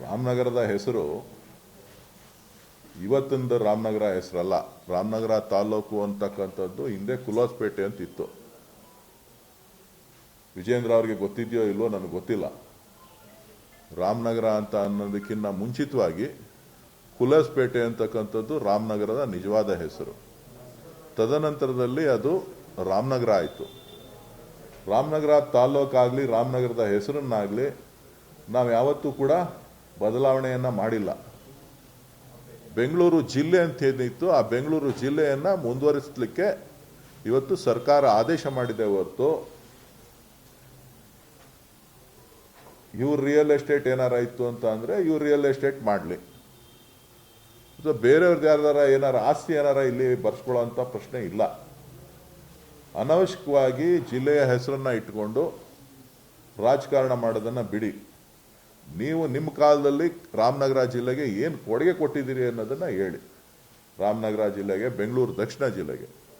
ರಾಮನಗರದ ಹೆಸರು ಇವತ್ತಿಂದ ರಾಮನಗರ ಹೆಸರಲ್ಲ. ರಾಮನಗರ ತಾಲೂಕು ಅಂತಕ್ಕಂಥದ್ದು ಹಿಂದೆ ಕುಲಾಸ್ಪೇಟೆ ಅಂತ ಇತ್ತು ವಿಜೇಂದ್ರ ಅವ್ರಿಗೆ ಗೊತ್ತಿದೆಯೋ ಇಲ್ವೋ ನನಗೆ ಗೊತ್ತಿಲ್ಲ. ರಾಮನಗರ ಅಂತ ಅನ್ನೋದಕ್ಕಿಂತ ಮುಂಚಿತವಾಗಿ ಕುಲಾಸ್ಪೇಟೆ ಅಂತಕ್ಕಂಥದ್ದು ರಾಮನಗರದ ನಿಜವಾದ ಹೆಸರು. ತದನಂತರದಲ್ಲಿ ಅದು ರಾಮನಗರ ಆಯಿತು. ರಾಮನಗರ ತಾಲೂಕಾಗಲಿ ರಾಮನಗರದ ಹೆಸರನ್ನಾಗಲಿ ನಾವು ಯಾವತ್ತೂ ಕೂಡ ಬದಲಾವಣೆಯನ್ನು ಮಾಡಿಲ್ಲ. ಬೆಂಗಳೂರು ಜಿಲ್ಲೆ ಅಂತ ಏನಿತ್ತು, ಆ ಬೆಂಗಳೂರು ಜಿಲ್ಲೆಯನ್ನು ಮುಂದುವರಿಸಲಿಕ್ಕೆ ಇವತ್ತು ಸರ್ಕಾರ ಆದೇಶ ಮಾಡಿದೆ ಹೊರತು ಇವ್ರ ರಿಯಲ್ ಎಸ್ಟೇಟ್ ಏನಾರ ಇತ್ತು ಅಂತ ಅಂದರೆ ಇವ್ರು ರಿಯಲ್ ಎಸ್ಟೇಟ್ ಮಾಡಲಿ. ಸೊ ಬೇರೆಯವ್ರದ್ದು ಯಾರ್ದಾರ ಏನಾರ ಆಸ್ತಿ ಏನಾರ ಇಲ್ಲಿ ಬರ್ಸ್ಕೊಳ್ಳೋ ಅಂತ ಪ್ರಶ್ನೆ ಇಲ್ಲ. ಅನವಶ್ಯಕವಾಗಿ ಜಿಲ್ಲೆಯ ಹೆಸರನ್ನು ಇಟ್ಕೊಂಡು ರಾಜಕಾರಣ ಮಾಡೋದನ್ನು ಬಿಡಿ. ನೀವು ನಿಮ್ಮ ಕಾಲದಲ್ಲಿ ರಾಮನಗರ ಜಿಲ್ಲೆಗೆ ಏನು ಕೊಡುಗೆ ಕೊಟ್ಟಿದ್ದೀರಿ ಅನ್ನೋದನ್ನ ಹೇಳಿ. ರಾಮನಗರ ಜಿಲ್ಲೆಗೆ, ಬೆಂಗಳೂರು ದಕ್ಷಿಣ ಜಿಲ್ಲೆಗೆ.